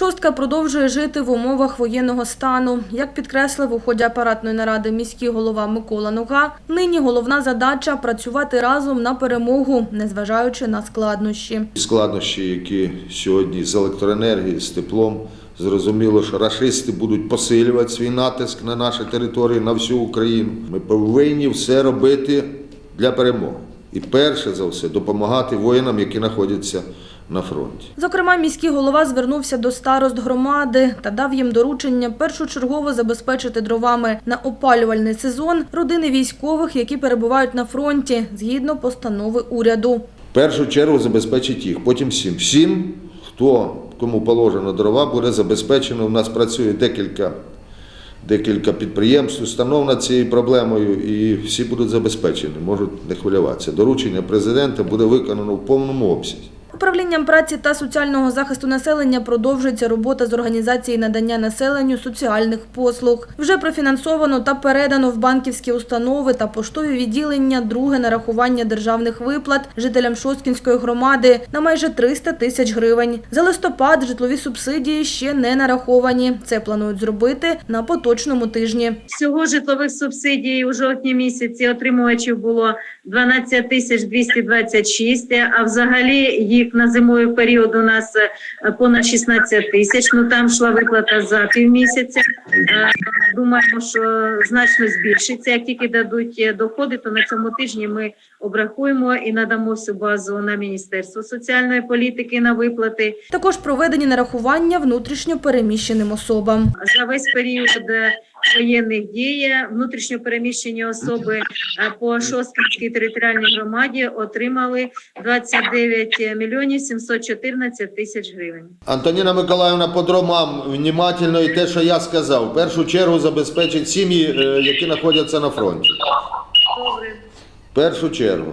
Шостка продовжує жити в умовах воєнного стану. Як підкреслив у ході апаратної наради міський голова Микола Нуга, нині головна задача працювати разом на перемогу, незважаючи на складнощі. Складнощі, які сьогодні з електроенергією, з теплом. Зрозуміло, що рашисти будуть посилювати свій натиск на наші території, на всю Україну. Ми повинні все робити для перемоги. І перше за все допомагати воїнам, які знаходяться на фронті. Зокрема, міський голова звернувся до старост громади та дав їм доручення першочергово забезпечити дровами на опалювальний сезон родини військових, які перебувають на фронті, згідно постанови уряду. В першу чергу забезпечить їх, потім всім. Всім, хто кому положено дрова, буде забезпечено. У нас працює декілька, декілька підприємств, установ над цією проблемою, і всі будуть забезпечені, можуть не хвилюватися. Доручення президента буде виконано в повному обсязі. Управлінням праці та соціального захисту населення продовжується робота з організації надання населенню соціальних послуг. Вже профінансовано та передано в банківські установи та поштові відділення друге нарахування державних виплат жителям Шосткінської громади на майже 300 тисяч гривень. За листопад житлові субсидії ще не нараховані. Це планують зробити на поточному тижні. Всього житлових субсидій у жовтні місяці отримувачів було 12 тисяч 226, а взагалі їх на зимовий період у нас е, понад 16 тисяч. Ну там йшла виплата за півмісяця. Е, Думаємо, що значно збільшиться. Як тільки дадуть е, доходи, то на цьому тижні ми обрахуємо і надамо всю базу на Міністерство соціальної політики на виплати. Також проведені нарахування внутрішньо переміщеним особам. За весь період воєнних дій внутрішньо переміщені особи е, по Шосткинській територіальній громаді отримали 29 мільйонів 714 тисяч гривень. Антоніна Миколаївна по дромам внімательно і те, що я сказав, в першу чергу забезпечить сім'ї, е, які знаходяться на фронті. Добре. В першу чергу.